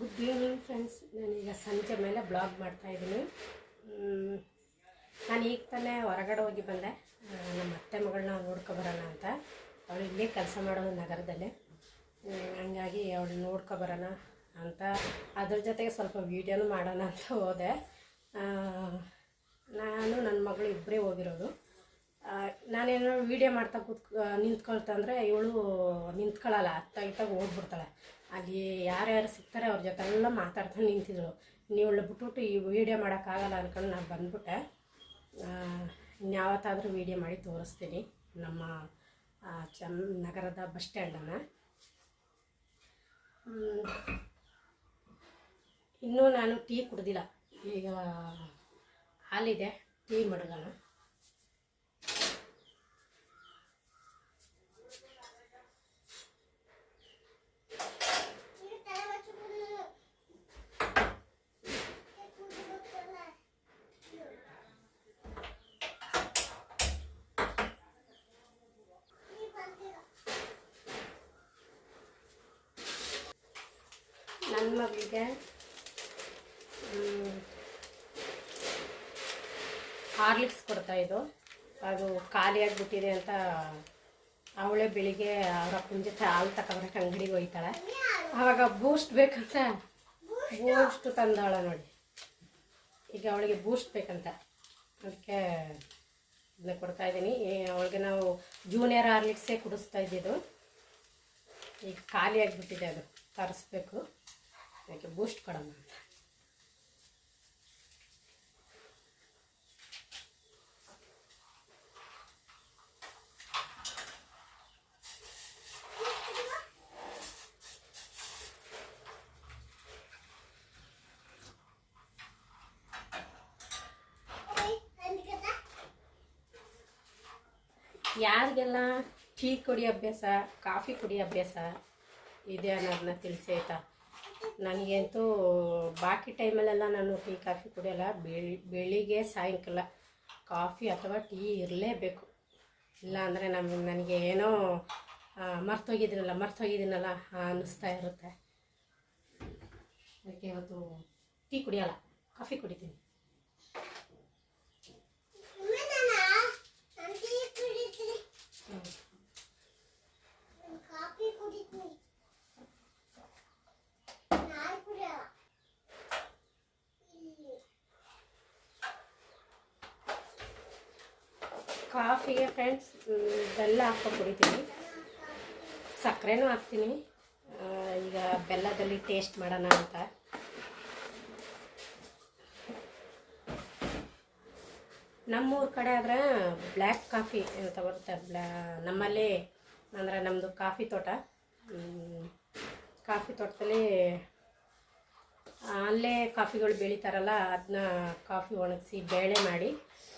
Good evening friends. ನಾನೀಗ ಸಂಜೆ ಮೇಲೆ ಬ್ಲಾಗ್ ಮಾಡ್ತಾಯಿದ್ದೀನಿ ನಾನು ಈಗ ತಾನೇ ಹೊರಗಡೆ ಹೋಗಿ ಬಂದೆ. ನಮ್ಮ ಅತ್ತೆ ಮಗಳನ್ನ ನೋಡ್ಕೊಬರೋಣ ಅಂತ. ಅವಳು ಇಲ್ಲೇ ಕೆಲಸ ಮಾಡೋದು ನಗರದಲ್ಲೇ. ಹಂಗಾಗಿ ಅವಳು ನೋಡ್ಕೊಬರೋಣ ಅಂತ. ಅದ್ರ ಜೊತೆಗೆ ಸ್ವಲ್ಪ ವೀಡಿಯೋನು ಮಾಡೋಣ ಅಂತ ಹೋದೆ. ನಾನು ನನ್ನ ಮಗಳು ಇಬ್ಬರೇ ಹೋಗಿರೋದು. ನಾನೇನೋ ವೀಡಿಯೋ ಮಾಡ್ತಾ ಕೂತ್ ನಿಂತ್ಕೊಳ್ತಂದ್ರೆ ಇವಳು ನಿಂತ್ಕೊಳ್ಳಲ್ಲ ಅತ್ತ ಇತ್ತಾಗ ಹೋಗ್ಬಿಡ್ತಾಳೆ ಅಲ್ಲಿ ಯಾರ್ಯಾರು ಸಿಗ್ತಾರೆ ಅವ್ರ ಜೊತೆ ಎಲ್ಲ ಮಾತಾಡ್ತಾ ನಿಂತಿದ್ಳು ನೀವು ಬಿಟ್ಬಿಟ್ಟು ಈ ವೀಡಿಯೋ ಮಾಡೋಕ್ಕಾಗಲ್ಲ ಅಂದ್ಕೊಂಡು ನಾನು ಬಂದ್ಬಿಟ್ಟೆ. ಇನ್ಯಾವತ್ತಾದರೂ ವೀಡಿಯೋ ಮಾಡಿ ತೋರಿಸ್ತೀನಿ ನಮ್ಮ ಚನ್, ನಗರದ ಬಸ್ ಸ್ಟ್ಯಾಂಡನ್ನು ಇನ್ನೂ ನಾನು ಟೀ ಕುಡ್ದಿಲ್ಲ. ಈಗ ಹಾಲಿದೆ, ಟೀ ಮಡಗೋಣ. ನನ್ನ ಮಗಳಿಗೆ ಹಾರ್ಲಿಕ್ಸ್ ಕೊಡ್ತಾ ಇದ್ದು. ಅದು ಖಾಲಿಯಾಗಿಬಿಟ್ಟಿದೆ ಅಂತ ಅವಳೇ ಬೆಳಿಗ್ಗೆ ಅವರ ಜೊತೆ ಹಾಲು ತಗೊಂಡ್ರೆ ಅಂಗಡಿಗೆ ಹೋಯ್ತಾಳೆ. ಆವಾಗ ಬೂಸ್ಟ್ ಬೇಕಂತ, ಬೂಸ್ಟ್ ತಂದಾಳ ನೋಡಿ. ಈಗ ಅವಳಿಗೆ ಬೂಸ್ಟ್ ಬೇಕಂತ. ಅದಕ್ಕೆ ಇದನ್ನ ಕೊಡ್ತಾ ಇದ್ದೀನಿ. ಅವಳಿಗೆ ನಾವು ಜೂನಿಯರ್ ಹಾರ್ಲಿಕ್ಸೇ ಕುಡಿಸ್ತಾ ಇದ್ದಿದ್ದು. ಈಗ ಖಾಲಿ ಆಗಿಬಿಟ್ಟಿದೆ ಅದು. ತರಿಸ್ಬೇಕು. ಅದಕ್ಕೆ ಬೂಸ್ಟ್ ಕೊಡೋಣ ಅಂತ ಯಾರಿಗೆಲ್ಲ ಟೀ ಕುಡಿ ಅಭ್ಯಾಸ, ಕಾಫಿ ಕುಡಿ ಅಭ್ಯಾಸ, ಇದೆ ಅನ್ನೋದನ್ನ ತಿಳಿಸಿ ಆಯಿತಾ? ನನಗಂತೂ ಬಾಕಿ ಟೈಮಲ್ಲೆಲ್ಲ ನಾನು ಟೀ, ಕಾಫಿ ಕುಡಿಯೋಲ್ಲ. ಬೆಳಿ, ಬೆಳಿಗ್ಗೆ ಸಾಯಂಕಾಲ ಕಾಫಿ ಅಥವಾ ಟೀ ಇರಲೇಬೇಕು. ಇಲ್ಲ ಅಂದರೆ ನಮ್ಗೆ ನನಗೆ ಏನೋ ಮರ್ತೋಗಿದ್ದೀನಲ್ಲ ಮರ್ತೋಗಿದ್ದೀನಲ್ಲ ಅನ್ನಿಸ್ತಾ ಇರುತ್ತೆ. ಅದಕ್ಕೆ ಇವತ್ತು ಟೀ ಕುಡಿಯೋಲ್ಲ, ಕಾಫಿ ಕುಡಿತೀನಿ ಹ್ಮ್. ಕಾಫಿ ಕುಡಿತೀನಿ ನಾನು ಕುಡಿಯಲ್ಲ ಇಲ್ಲಿ ಕಾಫಿಗೆ ಫ್ರೆಂಡ್ಸ್ ಬೆಲ್ಲ ಹಾಕ್ಕೊಂಡು ಕುಡಿತೀನಿ ಸಕ್ಕರೆನೂ ಹಾಕ್ತೀನಿ ಈಗ ಬೆಲ್ಲದಲ್ಲಿ ಟೇಸ್ಟ್ ಮಾಡೋಣ ಅಂತ. ನಮ್ಮೂರ ಕಡೆ ಆದ್ರೆ ಬ್ಲ್ಯಾಕ್ ಕಾಫಿ ಅಂತ ಬರುತ್ತೆ. ಬ್ಲಾ, ನಮ್ಮಲ್ಲಿ, ಅಂದರೆ ನಮ್ಮದು ಕಾಫಿ ತೋಟ. ಕಾಫಿ ತೋಟದಲ್ಲಿ, ಅಲ್ಲೇ ಕಾಫಿಗಳು ಬೆಳೀತಾರಲ್ಲ ಅದನ್ನ ಕಾಫಿ ಒಣಗಿಸಿ ಬೇಳೆ ಮಾಡಿ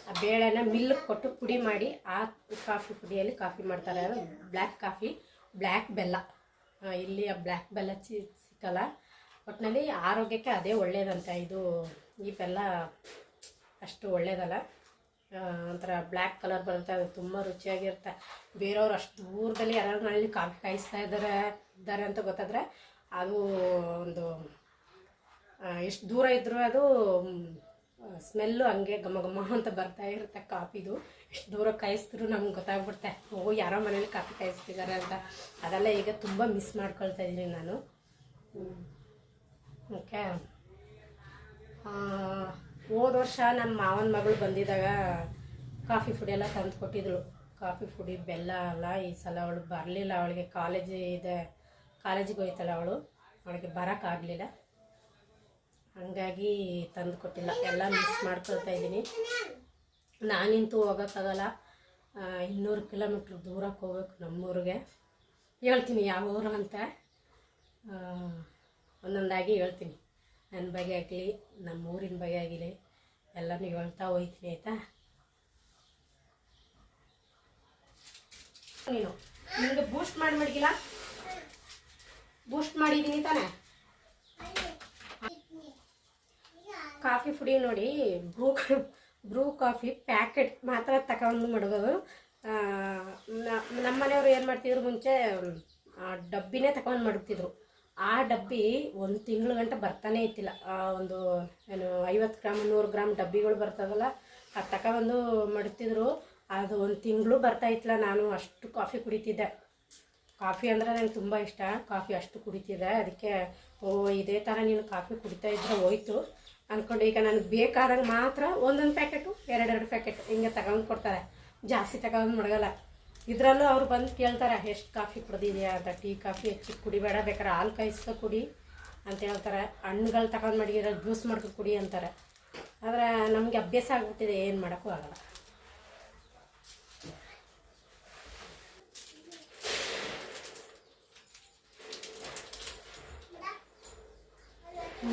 ಆ ಬೇಳೆನ ಮಿಲ್ಕ್ ಕೊಟ್ಟು ಪುಡಿ ಮಾಡಿ ಆ ಕಾಫಿ ಪುಡಿಯಲ್ಲಿ ಕಾಫಿ ಮಾಡ್ತಾರೆ. ಬ್ಲ್ಯಾಕ್ ಕಾಫಿ, ಬ್ಲ್ಯಾಕ್ ಬೆಲ್ಲ. ಇಲ್ಲಿ ಆ ಬ್ಲ್ಯಾಕ್ ಬೆಲ್ಲ ಚಿ, ಸಿಕ್ಕಲ್ಲ. ಒಟ್ಟಿನಲ್ಲಿ ಆರೋಗ್ಯಕ್ಕೆ ಅದೇ ಒಳ್ಳೇದಂತ. ಇದು ಈ ಬೆಲ್ಲ ಅಷ್ಟು ಒಳ್ಳೇದಲ್ಲ. ಒಂಥರ ಬ್ಲ್ಯಾಕ್ ಕಲರ್ ಬರುತ್ತೆ. ಅದು ತುಂಬ ರುಚಿಯಾಗಿರುತ್ತೆ. ಬೇರೆಯವ್ರು ಅಷ್ಟು ದೂರದಲ್ಲಿ ಯಾರು ನಲ್ಲಿ ಕಾಫಿ ಕಾಯಿಸ್ತಾ ಇದ್ದಾರೆ ಇದ್ದಾರೆ ಅಂತ ಗೊತ್ತಾದರೆ ಅದು ಒಂದು ಎಷ್ಟು ದೂರ ಇದ್ದರೂ ಅದು ಸ್ಮೆಲ್ಲು ಹಂಗೆ ಘಮ ಘಮ ಅಂತ ಬರ್ತಾ ಇರುತ್ತೆ ಕಾಫಿದು. ಎಷ್ಟು ದೂರ ಕಾಯಿಸಿದ್ರು ನಮ್ಗೆ ಗೊತ್ತಾಗ್ಬಿಡುತ್ತೆ. ಓ, ಯಾರೋ ಮನೇಲಿ ಕಾಫಿ ಕಾಯಿಸ್ತಿದ್ದಾರೆ ಅಂತ. ಅದೆಲ್ಲ ಈಗ ತುಂಬ ಮಿಸ್ ಮಾಡ್ಕೊಳ್ತಾ ಇದ್ದೀನಿ ನಾನು. ಓಕೆ. ಹೋದ ವರ್ಷ ನಮ್ಮ ಮಾವನ ಮಗಳು ಬಂದಿದ್ದಾಗ ಕಾಫಿ ಪುಡಿ ಎಲ್ಲ ತಂದು ಕೊಟ್ಟಿದ್ಳು. ಕಾಫಿ ಪುಡಿ, ಬೆಲ್ಲ ಅಲ್ಲ ಈ ಸಲ ಅವಳು ಬರಲಿಲ್ಲ. ಅವಳಿಗೆ ಕಾಲೇಜ್ ಇದೆ. ಕಾಲೇಜಿಗೆ ಹೋಯ್ತಲ್ಲ ಅವಳು. ಅವಳಿಗೆ ಬರೋಕ್ಕಾಗಲಿಲ್ಲ ಹಂಗಾಗಿ ತಂದು ಕೊಟ್ಟಿಲ್ಲ. ಎಲ್ಲ ಮಿಸ್ ಮಾಡ್ಕೊಳ್ತಾ ಇದ್ದೀನಿ. ನಾನಿಂತೂ ಹೋಗೋಕ್ಕಾಗಲ್ಲ. ಇನ್ನೂರು ಕಿಲೋಮೀಟ್ರ್ ದೂರಕ್ಕೆ ಹೋಗ್ಬೇಕು ನಮ್ಮೂರಿಗೆ. ಹೇಳ್ತೀನಿ ಯಾವ ಊರು ಅಂತ. ಒಂದೊಂದಾಗಿ ಹೇಳ್ತೀನಿ. ನನ್ನ ಬಗ್ಗೆ ಆಗಲಿ ನಮ್ಮ ಊರಿನ ಬಗ್ಗೆ ಆಗಲಿ, ಎಲ್ಲನೂ ಹೇಳ್ತಾ ಹೋಗ್ತೀನಿ ಆಯಿತಾ? ನೀನು. ನಿಮಗೆ ಬೂಸ್ಟ್ ಮಾಡಿ ಬೂಸ್ಟ್ ಮಾಡಿದ್ದೀನಿ ತಾನೇ? ಕಾಫಿ ಪುಡಿ ನೋಡಿ, ಬ್ರೂ ಬ್ರೂ ಕಾಫಿ ಪ್ಯಾಕೆಟ್ ಮಾತ್ರ ತಗೊಂಡು ಮಡಗೋದು ನಮ್ಮ ಮನೆಯವರು ಏನು ಮಾಡ್ತಿದ್ರು ಮುಂಚೆ ಡಬ್ಬಿನೇ ತಗೊಂಡು ಮಡಗ್ತಿದ್ರು ಆ ಡಬ್ಬಿ ಒಂದು ತಿಂಗಳು ಗಂಟೆ ಬರ್ತಾನೆ ಇತ್ತಿಲ್ಲ. ಆ, ಒಂದು, ಏನು, ಐವತ್ತು ಗ್ರಾಮ್, ನೂರು ಗ್ರಾಮ್ ಡಬ್ಬಿಗಳು ಬರ್ತದಲ್ಲ, ಅದು ತಗೊಬಂದು ಮಡ್ತಿದ್ರು. ಅದು ಒಂದು ತಿಂಗಳು ಬರ್ತಾ ಇತ್ತಿಲ್ಲ ನಾನು ಅಷ್ಟು ಕಾಫಿ ಕುಡಿತಿದ್ದೆ. ಕಾಫಿ ಅಂದರೆ ನನಗೆ ತುಂಬ ಇಷ್ಟ. ಕಾಫಿ ಅಷ್ಟು ಕುಡಿತಿದ್ದೆ. ಅದಕ್ಕೆ, ಓ, ಇದೇ ಥರ ನೀನು ಕಾಫಿ ಕುಡಿತಾ ಇದ್ದರೆ ಹೋಯ್ತು. ಅಂದ್ಕೊಂಡು ಈಗ ನನಗೆ ಬೇಕಾದಂಗೆ ಮಾತ್ರ ಒಂದೊಂದು ಪ್ಯಾಕೆಟು, ಎರಡೆರಡು ಪ್ಯಾಕೆಟ್ ಹಿಂಗೆ ತಗೊಂಡು ಕೊಡ್ತಾರೆ. ಜಾಸ್ತಿ ತಗೊಂಡು ಮಡಗಲ್ಲ. ಇದರಲ್ಲೂ ಅವ್ರು ಬಂದು ಕೇಳ್ತಾರೆ, ಎಷ್ಟು ಕಾಫಿ ಕುಡ್ದಿದ್ಯಾ? ಅಂತ ಟೀ ಕಾಫಿ ಹೆಚ್ಚಿಗೆ ಕುಡಿಬೇಡ ಬೇಕಾದ್ರೆ ಹಾಲು ಕಾಯಿಸ್ಕೊ ಕುಡಿ. ಅಂತ ಹೇಳ್ತಾರೆ. ಹಣ್ಣುಗಳು ತಗೊಂಡು ಮಡಗಿರೋ ಜ್ಯೂಸ್ ಮಾಡ್ಕೊಂಡು ಕುಡಿ ಅಂತಾರೆ. ಆದರೆ ನಮಗೆ ಅಭ್ಯಾಸ ಆಗ್ಬಿಟ್ಟಿದೆ, ಏನು ಮಾಡೋಕ್ಕೂ ಆಗಲ್ಲ.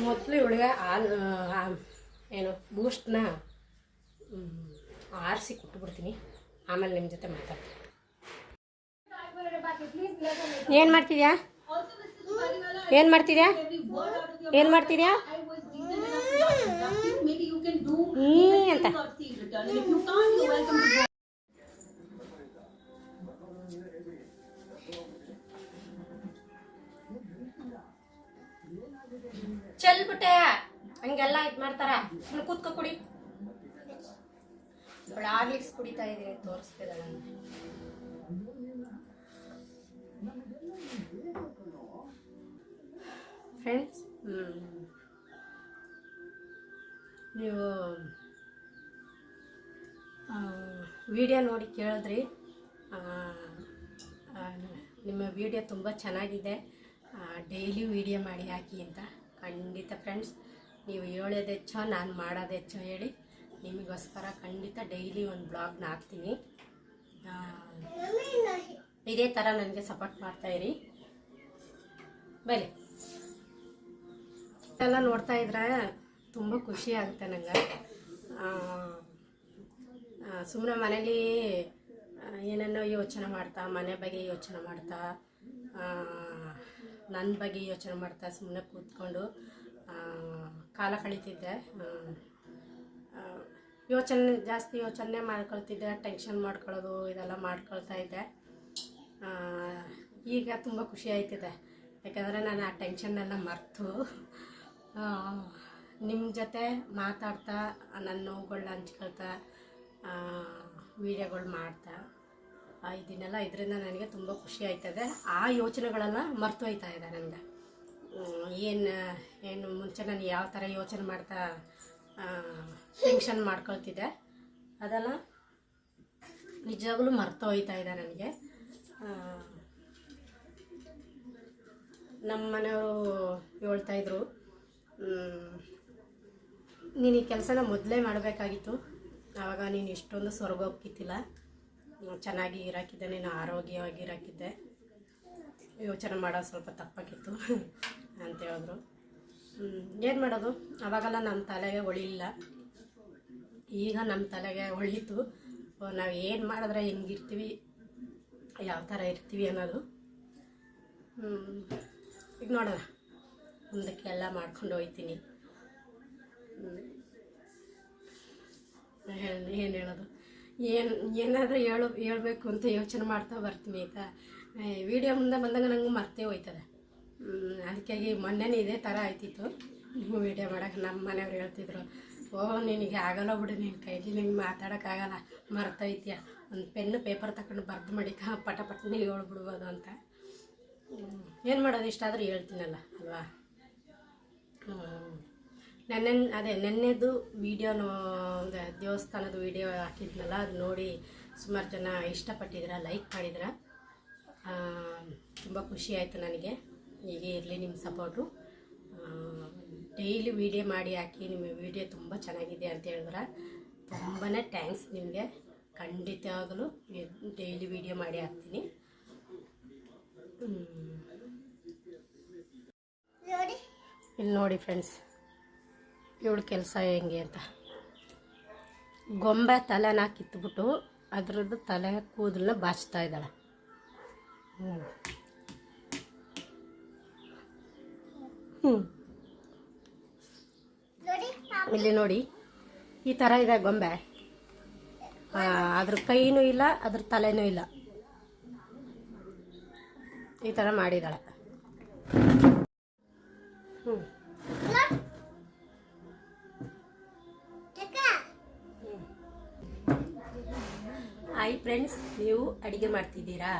ಮೊದಲು ಇವಳಿಗೆ ಹಾಲು ಏನು ಬೂಸ್ಟ್ನ ಆರಿಸಿ ಕೊಟ್ಬಿಡ್ತೀನಿ. ಆಮೇಲೆ ನಿಮ್ಮ ಜೊತೆ ಮಾತಾಡ್ತೀನಿ. ಏನು ಮಾಡ್ತಿದ್ಯಾ? ಏನು ಮಾಡ್ತಿದ್ಯಾ? ಏನು ಮಾಡ್ತಿದ್ಯಾ? ಹ್ಞೂ ಅಂತ. ಚೆಲ್ಬಿಟ್ಟೆ ಹಂಗೆಲ್ಲ ಇದು ಮಾಡ್ತಾರ. ಸುಮ್ಮನೆ ಕೂತ್ಕೊ ಕುಡಿ. ಆಗ್ಲಿಕ್ಸ್ ಕುಡಿತಾ ಇದ್ದೀನಿ ತೋರಿಸ್ತಿದ್ದಾಳೆ ಫ್ರೆಂಡ್ಸ್ ನೀವು ವಿಡಿಯೋ ನೋಡಿ ಕೇಳಿದ್ರಿ. ನಿಮ್ಮ ವಿಡಿಯೋ ತುಂಬ ಚೆನ್ನಾಗಿದೆ. ಡೈಲಿ ವಿಡಿಯೋ ಮಾಡಿ ಹಾಕಿ ಅಂತ. ಖಂಡಿತ ಫ್ರೆಂಡ್ಸ್ ನೀವು ಹೇಳೋದು ಹೆಚ್ಚೋ, ನಾನು ಮಾಡೋದು ಹೆಚ್ಚೋ ಹೇಳಿ. ನಿಮಗೋಸ್ಕರ ಖಂಡಿತ ಡೈಲಿ ಒಂದು ಬ್ಲಾಗ್ನ ಹಾಕ್ತೀನಿ. ಇದೇ ಥರ ನನಗೆ ಸಪೋರ್ಟ್ ಮಾಡ್ತಾ ಇರಿ. ಬರಿ ಎಲ್ಲ ನೋಡ್ತಾ ಇದ್ರೆ ತುಂಬ ಖುಷಿ ಆಗುತ್ತೆ ನನಗೆ ಸುಮ್ಮನೆ ಮನೇಲಿ ಏನನ್ನೋ ಯೋಚನೆ ಮಾಡ್ತಾ, ಮನೆ ಬಗ್ಗೆ ಯೋಚನೆ ಮಾಡ್ತಾ ನನ್ನ ಬಗ್ಗೆ ಯೋಚನೆ ಮಾಡ್ತಾ ಸುಮ್ಮನೆ ಕೂತ್ಕೊಂಡು ಕಾಲ ಕಳೀತಿದ್ದೆ ಯೋಚನೆ, ಜಾಸ್ತಿ ಯೋಚನೆ ಮಾಡ್ಕೊಳ್ತಿದ್ದೆ ಟೆನ್ಷನ್ ಮಾಡ್ಕೊಳ್ಳೋದು, ಇದೆಲ್ಲ ಮಾಡ್ಕೊಳ್ತಾ ಇದ್ದೆ. ಈಗ ತುಂಬ ಖುಷಿ ಆಯ್ತಿದೆ. ಯಾಕಂದರೆ ನಾನು ಆ ಟೆನ್ಷನ್ನೆಲ್ಲ ಮರೆತು ನಿಮ್ಮ ಜೊತೆ ಮಾತಾಡ್ತಾ, ನನ್ನ ನೋವುಗಳನ್ನ ಹಂಚ್ಕೊಳ್ತಾ ವೀಡಿಯೋಗಳು ಮಾಡ್ತಾ ಇದನ್ನೆಲ್ಲ ಇದರಿಂದ ನನಗೆ ತುಂಬ ಖುಷಿ ಆಯ್ತದೆ. ಆ ಯೋಚನೆಗಳೆಲ್ಲ ಮರ್ತು ಹೋಯ್ತಾ ಇದೆ ನನಗೆ ಏನು ಏನು ಮುಂಚೆ ನಾನು ಯಾವ ಥರ ಯೋಚನೆ ಮಾಡ್ತಾ ಟೆನ್ಷನ್ ಮಾಡ್ಕೊಳ್ತಿದ್ದೆ ಅದೆಲ್ಲ ನಿಜವಾಗ್ಲೂ ಮರ್ತು ಹೋಯ್ತಾ ಇದೆ ನನಗೆ. ನಮ್ಮ ಮನೆಯವರು ಹೇಳ್ತಾಯಿದ್ರು ನೀನು ಈ ಕೆಲಸನ ಮೊದಲೇ ಮಾಡಬೇಕಾಗಿತ್ತು. ಆವಾಗ ನೀನು ಇಷ್ಟೊಂದು ಸ್ವರ್ಗ ಚೆನ್ನಾಗಿ ಇರಾಕಿದ್ದೆ ನೀನು ಆರೋಗ್ಯವಾಗಿ ಇರಾಕಿದ್ದೆ. ಯೋಚನೆ ಮಾಡೋದು ಸ್ವಲ್ಪ ತಪ್ಪಾಗಿತ್ತು ಅಂತ ಹೇಳಿದ್ರು. ಏನು ಮಾಡೋದು? ಅವಾಗೆಲ್ಲ ನಮ್ಮ ತಲೆಗೆ ಹೊಳಿಲ್ಲ ಈಗ ನಮ್ಮ ತಲೆಗೆ ಹೊಳೀತು. ನಾವು ಏನು ಮಾಡಿದ್ರೆ ಹೆಂಗಿರ್ತೀವಿ, ಯಾವ ಥರ ಇರ್ತೀವಿ ಅನ್ನೋದು. ಈಗ ನೋಡೋಣ. ಮುಂದಕ್ಕೆ ಎಲ್ಲ ಮಾಡ್ಕೊಂಡು ಹೋಗ್ತೀನಿ ಏನು ಹೇಳೋದು? ಏನು ಏನಾದರೂ ಹೇಳು, ಹೇಳಬೇಕು ಅಂತ ಯೋಚನೆ ಮಾಡ್ತಾ ಬರ್ತೀನಿ ಆಯಿತಾ? ವಿಡಿಯೋ ಮುಂದೆ ಬಂದಾಗ ನಂಗೆ ಮರ್ತೇ ಹೋಯ್ತದೆ. ಅದಕ್ಕಾಗಿ ಮೊನ್ನೆನೇ ಇದೇ ಥರ ಆಯ್ತಿತ್ತು. ವಿಡಿಯೋ ಮಾಡೋಕೆ ನಮ್ಮ ಮನೆಯವ್ರು ಹೇಳ್ತಿದ್ರು ಓ ನಿನಗೆ ಆಗಲ್ಲ ಬಿಡು ನಿನ್ನ ಕೈಲಿ ನಿಂಗೆ ಮಾತಾಡೋಕ್ಕಾಗಲ್ಲ ಮರ್ತೈತ್ಯ ಒಂದು ಪೆನ್ನು ಪೇಪರ್ ತಗೊಂಡು ಬರ್ದು ಮಾಡಿಕ ಪಟ ಪಟ್ಟನೆ ಹೇಳ್ಬಿಡ್ಬೋದು ಅಂತ. ಏನು ಮಾಡೋದು? ಇಷ್ಟಾದರೂ ಹೇಳ್ತೀನಲ್ಲ, ಅಲ್ವಾ? ನೆನ್ನೆ ಅದೇ ನೆನ್ನೆದು ವೀಡಿಯೋನು ದೇವಸ್ಥಾನದ ವೀಡಿಯೋ ಹಾಕಿದ್ನಲ್ಲ ಅದು ನೋಡಿ ಸುಮಾರು ಜನ ಇಷ್ಟಪಟ್ಟಿದ್ರ ಲೈಕ್ ಮಾಡಿದ್ರ. ತುಂಬ ಖುಷಿ ಆಯಿತು ನನಗೆ. ಹೀಗೆ ಇರಲಿ ನಿಮ್ಮ ಸಪೋರ್ಟು ಡೈಲಿ ವೀಡಿಯೋ ಮಾಡಿ ಹಾಕಿ ನಿಮ್ಮ ವಿಡಿಯೋ ತುಂಬ ಚೆನ್ನಾಗಿದೆ ಅಂತ ಹೇಳಿದ್ರೆ. ತುಂಬಾ ಥ್ಯಾಂಕ್ಸ್ ನಿಮಗೆ. ಖಂಡಿತವಾಗಲೂ ಡೈಲಿ ವೀಡಿಯೋ ಮಾಡಿ ಹಾಕ್ತೀನಿ. ಇಲ್ಲಿ ನೋಡಿ. ಫ್ರೆಂಡ್ಸ್ ಇವಳು ಕೆಲಸ ಹೆಂಗೆ ಅಂತ. ಗೊಂಬೆ ತಲೆನ ಕಿತ್ಬಿಟ್ಟು ಅದರದ್ದು ತಲೆ ಕೂದಲನ್ನ ಬಾಚ್ತಾ ಇದ್ದಾಳೆ. ಹ್ಞೂ ಹ್ಞೂ ಇಲ್ಲಿ ನೋಡಿ ಈ ಥರ ಇದೆ ಗೊಂಬೆ. ಅದ್ರ ಕೈನೂ ಇಲ್ಲ ಅದ್ರ ತಲೆನೂ ಇಲ್ಲ. ಈ ಥರ ಮಾಡಿದ್ದಾಳೆ. ನೀವು ಅಡಿಗೆ ಮಾಡ್ತಿದ್ದೀರಾ?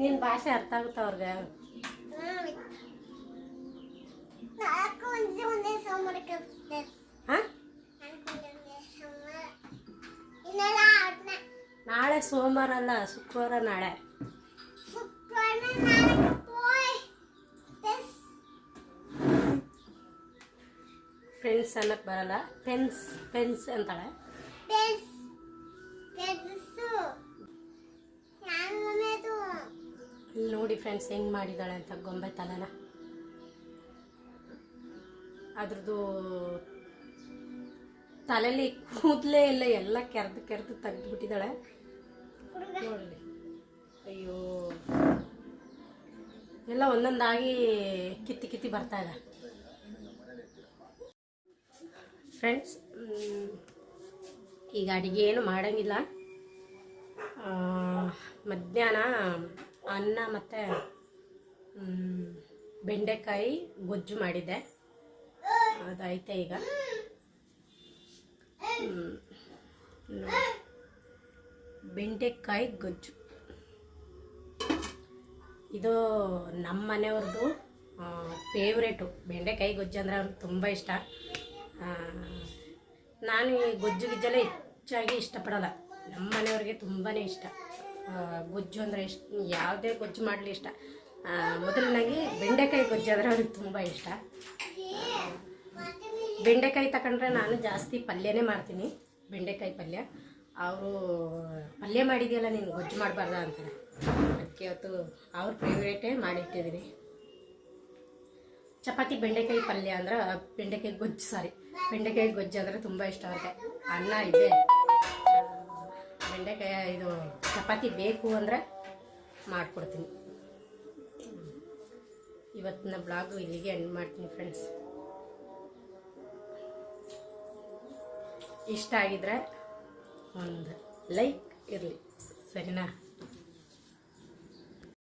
ನಿನ್ನ ಭಾಷೆ ಅರ್ಥ ಆಗುತ್ತಾ ಅವ್ರಿಗೆ? ನಾಳೆ ಸೋಮವಾರ ಅಲ್ಲ, ಶುಕ್ರವಾರ ನಾಳೆ. ಫ್ರೆಂಡ್ಸ್ ಅನ್ನಕ್ಕೆ ಬರಲ್ಲ ಪೆನ್ಸ್ ಪೆನ್ಸ್ ಅಂತಾಳೆ. ಇಲ್ಲಿ ನೋಡಿ ಫ್ರೆಂಡ್ಸ್ ಹೆಂಗ್ ಮಾಡಿದ್ದಾಳೆ ಅಂತ ಗೊಂಬೆ ತಲೆನ. ಅದ್ರದ್ದು ತಲೆಲಿ ಕೂದಲೇ ಇಲ್ಲ ಎಲ್ಲ ಕೆರೆದು ಕೆರೆದು ತೆಗೆದ್ಬಿಟ್ಟಿದ್ದಾಳೆ. ನೋಡಿ ಅಯ್ಯೋ. ಎಲ್ಲ ಒಂದೊಂದಾಗಿ ಕಿತ್ತಿ ಕಿತ್ತಿ ಬರ್ತಾ ಇದೆ. ಫ್ರೆಂಡ್ಸ್ ಈಗ ಅಡುಗೆ ಏನು ಮಾಡೋಂಗಿಲ್ಲ. ಮಧ್ಯಾಹ್ನ ಅನ್ನ ಮತ್ತು ಬೆಂಡೆಕಾಯಿ ಗೊಜ್ಜು ಮಾಡಿದ್ದೆ. ಅದೈತೆ ಈಗ. ಬೆಂಡೆಕಾಯಿ ಗೊಜ್ಜು. ಇದು ನಮ್ಮ ಮನೆಯವ್ರದ್ದು ಫೇವ್ರೇಟು ಬೆಂಡೆಕಾಯಿ ಗೊಜ್ಜು ಅಂದರೆ ಅವ್ರಿಗೆ ತುಂಬ ಇಷ್ಟ. ನಾನು ಈ ಗೊಜ್ಜು ಗಿಜ್ಜೆಲ್ಲ ಹೆಚ್ಚಾಗಿ ಇಷ್ಟಪಡಲ್ಲ. ನಮ್ಮ ಮನೆಯವ್ರಿಗೆ ತುಂಬಾ ಇಷ್ಟ. ಗೊಜ್ಜು ಅಂದರೆ ಇಷ್ಟ. ಯಾವುದೇ ಗೊಜ್ಜು ಮಾಡಲಿ ಇಷ್ಟ. ಮೊದಲನಾಗಿ ಬೆಂಡೆಕಾಯಿ ಗೊಜ್ಜು ಅಂದರೆ ಅವ್ರಿಗೆ ತುಂಬ ಇಷ್ಟ. ಬೆಂಡೆಕಾಯಿ ತಗೊಂಡ್ರೆ ನಾನು ಜಾಸ್ತಿ ಪಲ್ಯನೇ ಮಾಡ್ತೀನಿ. ಬೆಂಡೆಕಾಯಿ ಪಲ್ಯ. ಅವರು, ಪಲ್ಯ ಮಾಡಿದೆಯಲ್ಲ, ನೀನು ಗೊಜ್ಜು ಮಾಡಬಾರ್ದ ಅಂತಾರೆ. ಅದಕ್ಕೆ ಅವತ್ತು ಅವ್ರ ಫೇವ್ರೇಟೇ ಮಾಡಿಟ್ಟಿದ್ದೀನಿ. ಚಪಾತಿ ಬೆಂಡೆಕಾಯಿ ಪಲ್ಯ ಅಂದ್ರೆ, ಬೆಂಡೆಕಾಯಿ ಗೊಜ್ಜು ಸಾರಿ. ಬೆಂಡೆಕಾಯಿ ಗೊಜ್ಜು ಅಂದರೆ ತುಂಬ ಇಷ್ಟ ಆಗುತ್ತೆ ಅನ್ನ ಇದೆ. ಬೆಂಡೆಕಾಯಿ ಇದು ಚಪಾತಿ ಬೇಕು ಅಂದರೆ ಮಾಡಿಕೊಡ್ತೀನಿ. ಇವತ್ತಿನ ಬ್ಲಾಗು ಇಲ್ಲಿಗೆ ಎಂಡ್ ಮಾಡ್ತೀನಿ ಫ್ರೆಂಡ್ಸ್ ಇಷ್ಟ ಆಗಿದ್ರೆ ಒಂದು ಲೈಕ್ ಇರಲಿ. ಸರಿನಾ?